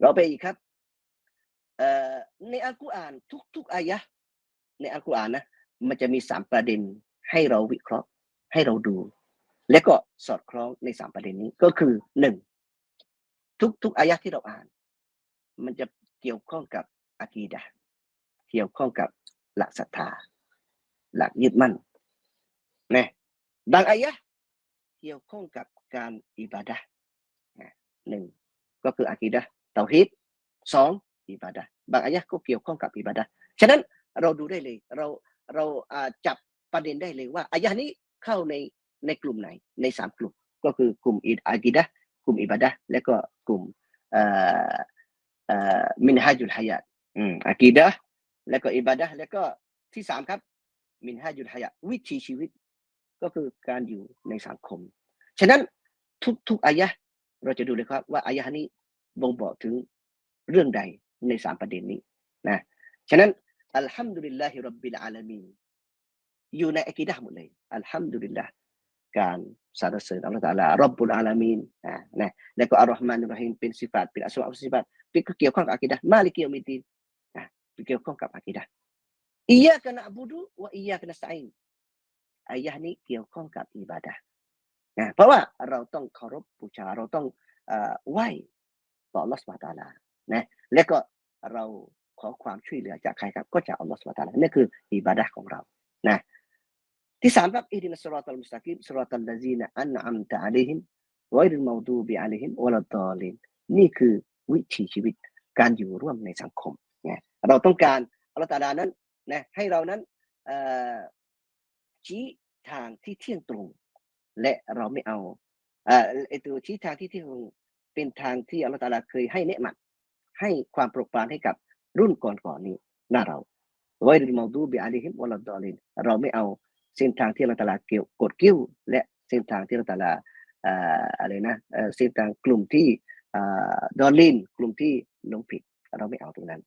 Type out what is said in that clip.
เราไปอีกครับในอัลกุรอานทุก ๆอายะในอัลกุรอานนะมันจะมีสามประเด็นให้เราวิเคราะห์ให้เราดู และก็สอดคล้องในสามประเด็นนี้ก็คือหนึ่งทุกๆอายะที่เราอ่าน มันจะเกี่ยวข้องกับอากีดะเกี่ยวข้องกับหลักศรัทธา หลักยึดมั่นนะบางอายะเกี่ยวข้องกับการอิบาดะหนึ่งก็คืออากีดะ เตาฮิดสองอิบาดะบางอายะห์ก็เกี่ยวข้องกับอิบาดะฉะนั้นเราดูได้เลย เราเราจับประเด็นได้เลยว่าอายะห์นี้เข้าในในกลุ่มไหนในสามกลุ่ม ก็คือกลุ่มอิอากีดะกลุ่มอิบาดะและก็กลุ่มมินฮาจุลฮายาตอากีดะและก็อิบาดะและก็ที่สามครับ มินฮาจุลฮายาตวิถีชีวิต ก็คือการอยู่ในสังคม ฉะนั้นทุกๆอายะห์เราจะดูเลยครับว่าอายะห์นี้ บ่งบอกถึงเรื่องใดในสามประเด็นนี้นะฉะนั้นอัลฮัมดุลิลลาฮิรับบิลอาลามีนอยู่ในอะกีดะหมดเลยอัลฮัมดุลิลลาห์การสรรเสริญอัลลอฮฺตะอาลารับบุลอาลามีนอ่านะแล้วก็อัลลอฮ์มานุรรฮีมเป็นสิฟาตเป็นอัสมาอุสิฟาตเป็นเกี่ยวข้องกับอะกีดะมาลิกิยอมิดีนนะเกี่ยวข้องกับอะกีดะอียะกะนะบุดุวะอียะกะนสตัอีนอายะห์นี้เกี่ยวข้องกับอิบาดะห์นะเพราะว่าเราต้องเคารพบูชาเราต้องเอ่อไหว้ ต่ออัลอสุบฮาตาลานะและก็เราขอความช่วยเหลือจากใครครับ ก็จากอัลลอฮฺสุบฮาตาลานั่คืออิบาดะของเรานะที่สามครับอิดินัสรอตัลมุสตะกีมซิรอตัลลซีนะอันอัมตะอะลัยฮิมไวริลมาดูบิอะลัยฮิมวะลัดดอลินนี่คือวิถีชีวิตการอยู่ร่วมในสังคมนะเราต้องการอัลลอฮฺตาลานั้นนะให้เรานั้นชี้ทางที่เที่ยงตรง และเราไม่เอาเอ่อไอตัวชี้ทางที่เที่ยงตรง เป็นทางที่อัลลอฮฺตาลาเคยให้เนืมัดให้ความโปรดปรานให้กับรุ่นก่อนๆนี้หน้าเราไวริลเมาดูบิอาลีฮิมวะลดดอลินเราไม่เอาเส้นทางที่อัลลอฮฺตาลาเกี่ยวกดกิ้ว และเส้นทางที่อัลลอฮฺตาลาอะไรนะเส้นทางกลุ่มที่ดอลลินกลุ่มที่หลงผิดเราไม่เอาตรงนั้น